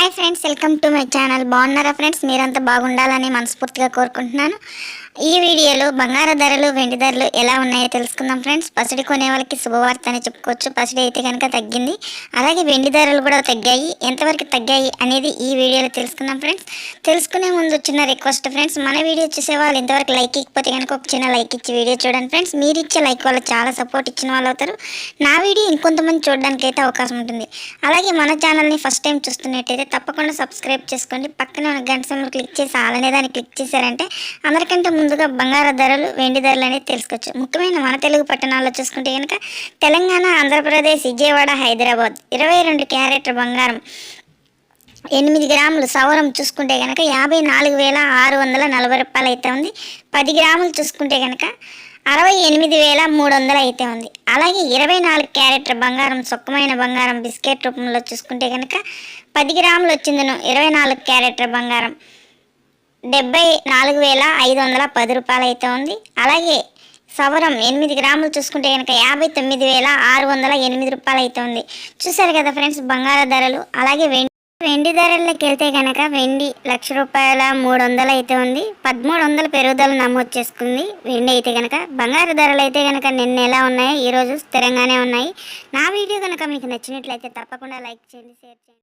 Hi friends welcome to my channel బాగున్నారా friends మీరంతా బాగుండాలని మనస్ఫూర్తిగా కోరుకుంటున్నాను. ఈ వీడియోలో బంగారు ధరలు వెండి ధరలు ఎలా ఉన్నాయో తెలుసుకుందాం ఫ్రెండ్స్ పసిడి కొనే వాళ్ళకి శుభవార్త అని చెప్పుకోవచ్చు. పసిడి అయితే కనుక తగ్గింది. అలాగే వెండి ధరలు కూడా తగ్గాయి. ఎంతవరకు తగ్గాయి అనేది ఈ వీడియోలో తెలుసుకుందాం ఫ్రెండ్స్ తెలుసుకునే ముందు చిన్న రిక్వెస్ట్ ఫ్రెండ్స్ మన వీడియో చూసే వాళ్ళు ఇంతవరకు లైక్ ఇకపోతే కనుక ఒక చిన్న లైక్ ఇచ్చి వీడియో చూడండి ఫ్రెండ్స్ మీరు ఇచ్చే లైక్ వల్ల చాలా సపోర్ట్ ఇచ్చిన వాళ్ళు అవుతారు. నా వీడియో ఇంకొంతమంది చూడడానికి అయితే అవకాశం ఉంటుంది. అలాగే మన ఛానల్ని ఫస్ట్ టైం చూస్తున్నట్టయితే తప్పకుండా సబ్స్క్రైబ్ చేసుకోండి. పక్కన ఉన్న గంట సింబల్ క్లిక్ చేసి అలానే దాన్ని క్లిక్ చేశారంటే అందరికంటే ముందుగా బంగారు ధరలు వెండి ధరలు అనేది తెలుసుకోవచ్చు. ముఖ్యమైన మన తెలుగు పట్టణాల్లో చూసుకుంటే కనుక తెలంగాణ ఆంధ్రప్రదేశ్ విజయవాడ హైదరాబాద్ ఇరవై రెండు క్యారెటర్ బంగారం ఎనిమిది గ్రాములు సవరం చూసుకుంటే కనుక యాభై నాలుగు వేల ఆరు వందల నలభై రూపాయలు అయితే ఉంది. పది గ్రాములు చూసుకుంటే కనుక అరవై ఎనిమిది వేల మూడు వందలు అయితే ఉంది. అలాగే ఇరవై నాలుగు క్యారెట్ల బంగారం సుఖమైన బంగారం బిస్కెట్ రూపంలో చూసుకుంటే కనుక పది గ్రాములు వచ్చిందను ఇరవై నాలుగు క్యారెట్ల బంగారం. డెబ్బై నాలుగు వేల ఐదు వందల పది రూపాయలు అయితే ఉంది. అలాగే సవరం ఎనిమిది గ్రాములు చూసుకుంటే కనుక యాభై తొమ్మిది వేల ఆరు వందల ఎనిమిది రూపాయలు అయితే ఉంది. చూసారు కదా ఫ్రెండ్స్ బంగారు ధరలు అలాగే వెండి వెండి ధరల్లోకి వెళ్తే కనుక వెండి లక్ష రూపాయల మూడు వందలు అయితే ఉంది. పదమూడు వందల పెరుగుదల నమోదు చేసుకుంది. వెండి అయితే కనుక బంగారు ధరలు అయితే కనుక నిన్న ఎలా ఉన్నాయో? ఈరోజు స్థిరంగానే ఉన్నాయి. నా వీడియో కనుక మీకు నచ్చినట్లయితే తప్పకుండా లైక్ చేయండి షేర్ చేయండి.